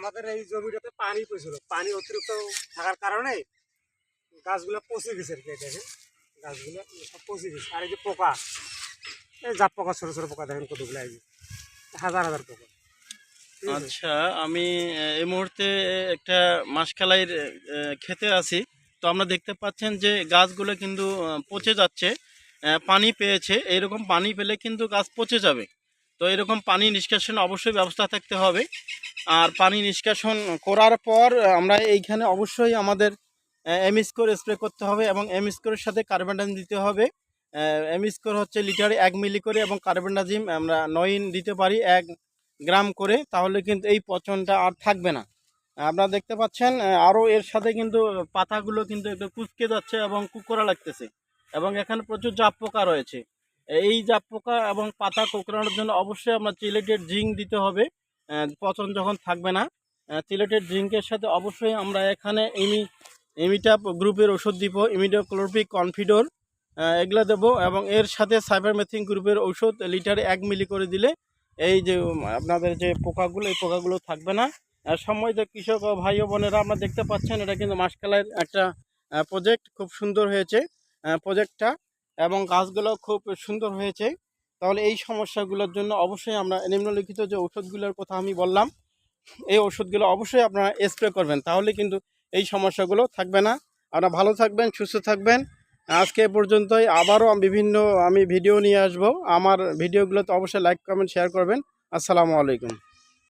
আমাদের এই জমিটাতে পানি পেয়েছিল পানি অতিরিক্ত থাকার কারণে গাছগুলো পচে গেছে আর কি দেখেন। গাছগুলো সব পচে গেছে। আর এই যে পোকা, এই জাপ পোকা, ছোটো ছোটো পোকা দেখেন কতগুলো, এই হাজার হাজার পোকা। আচ্ছা আমি এই মুহূর্তে একটা মাসকালাইয়ের খেতে আছি। তো আমরা দেখতে পাচ্ছেন যে গাছগুলো কিন্তু পচে যাচ্ছে পানি পেয়েছে। এরকম পানি পেলে কিন্তু গাছ পচে যাবে। তো এরকম পানি নিষ্কাশন অবশ্যই ব্যবস্থা থাকতে হবে। আর পানি নিষ্কাশন করার পর আমরা এইখানে অবশ্যই আমাদের এমইস্কোর স্প্রে করতে হবে এবং এমইস্কোরের সাথে কার্বেন্ডাম দিতে হবে। এমইস্কোর হচ্ছে লিটারে এক মিলি করে এবং কার্বেন্ডাজিম আমরা নইন দিতে পারি, এক গ্রাম করে, তাহলে কিন্তু এই পচনটা আর থাকবে না। আপনারা দেখতে পাচ্ছেন আরও এর সাথে কিন্তু পাতাগুলো কিন্তু একটু কুচকে যাচ্ছে এবং কুকরা লাগতেছে এবং এখানে প্রচুর জাপ পোকা রয়েছে। এই জাপ পোকা এবং পাতা কোকড়ানোর জন্য অবশ্যই আমরা চিলেটেড জিঙ্ক দিতে হবে। পচন যখন থাকবে না চিলেটেড জিঙ্কের সাথে অবশ্যই আমরা এখানে এমি এমিটা গ্রুপের ওষুধ দিব ইমিডোক্লোরপিক কনফিডোর এগুলো দেবো এবং এর সাথে সাইবারমেথিন গ্রুপের ঔষধ লিটারে এক মিলি করে দিলে এই যে আপনাদের যে পোকাগুলো, এই পোকাগুলো থাকবে না। সময় যে কৃষক ভাই ও বোনেরা আপনারা দেখতে পাচ্ছেন, এটা কিন্তু মাসকালের একটা প্রজেক্ট খুব সুন্দর হয়েছে প্রজেক্টটা এবং গাছগুলো খুব সুন্দর হয়েছে। তাহলে এই সমস্যাগুলোর জন্য অবশ্যই আমরা নিম্নলিখিত যে ওষুধগুলোর কথা আমি বললাম, এই ওষুধগুলো অবশ্যই আপনারা স্প্রে করবেন, তাহলে কিন্তু এই সমস্যাগুলো থাকবে না। আপনারা ভালো থাকবেন, সুস্থ থাকবেন। আজকে পর্যন্তই। আবারও বিভিন্ন, আমি ভিডিও নিয়ে আসব। আমার ভিডিওগুলোতে অবশ্যই লাইক কমেন্ট শেয়ার করবেন। আসসালামু আলাইকুম।